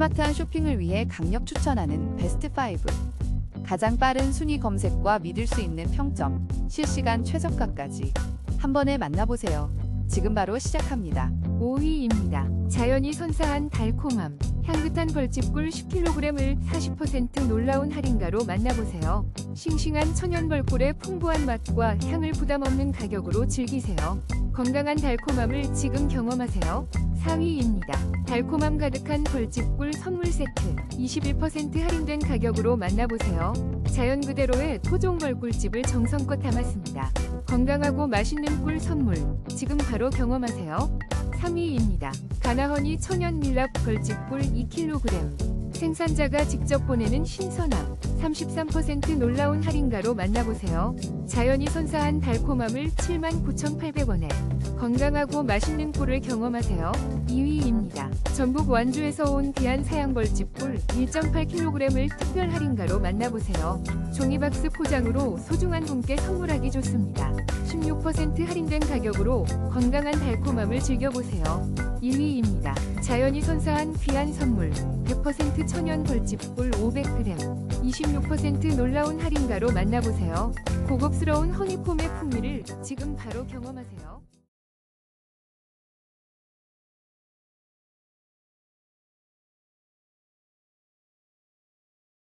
스마트한 쇼핑을 위해 강력 추천하는 베스트 5. 가장 빠른 순위 검색과 믿을 수 있는 평점, 실시간 최저가까지 한 번에 만나보세요. 지금 바로 시작합니다. 5위입니다. 자연이 선사한 달콤함. 향긋한 벌집꿀 10kg을 40% 놀라운 할인가로 만나보세요. 싱싱한 천연 벌꿀의 풍부한 맛과 향을 부담 없는 가격으로 즐기세요. 건강한 달콤함을 지금 경험하세요. 4위입니다. 달콤함 가득한 벌집꿀 선물 세트 21% 할인된 가격으로 만나보세요. 자연 그대로의 토종 벌 꿀집을 정성껏 담았습니다. 건강하고 맛있는 꿀 선물 지금 바로 경험하세요. 3위입니다. 가나허니 천연 밀랍 벌집꿀 2kg 생산자가 직접 보내는 신선함 33% 놀라운 할인가로 만나보세요. 자연이 선사한 달콤함을 79,800원에 건강하고 맛있는 꿀을 경험하세요. 2위입니다. 전북 완주에서 온 귀한 사양벌집 꿀 1.8kg을 특별 할인가로 만나보세요. 종이박스 포장으로 소중한 분께 선물하기 좋습니다. 16% 할인된 가격으로 건강한 달콤함을 즐겨보세요. 1위입니다. 자연이 선사한 귀한 선물 100% 천연 벌집꿀 500g 26% 놀라운 할인가로 만나보세요. 고급스러운 허니콤의 풍미를 지금 바로 경험하세요.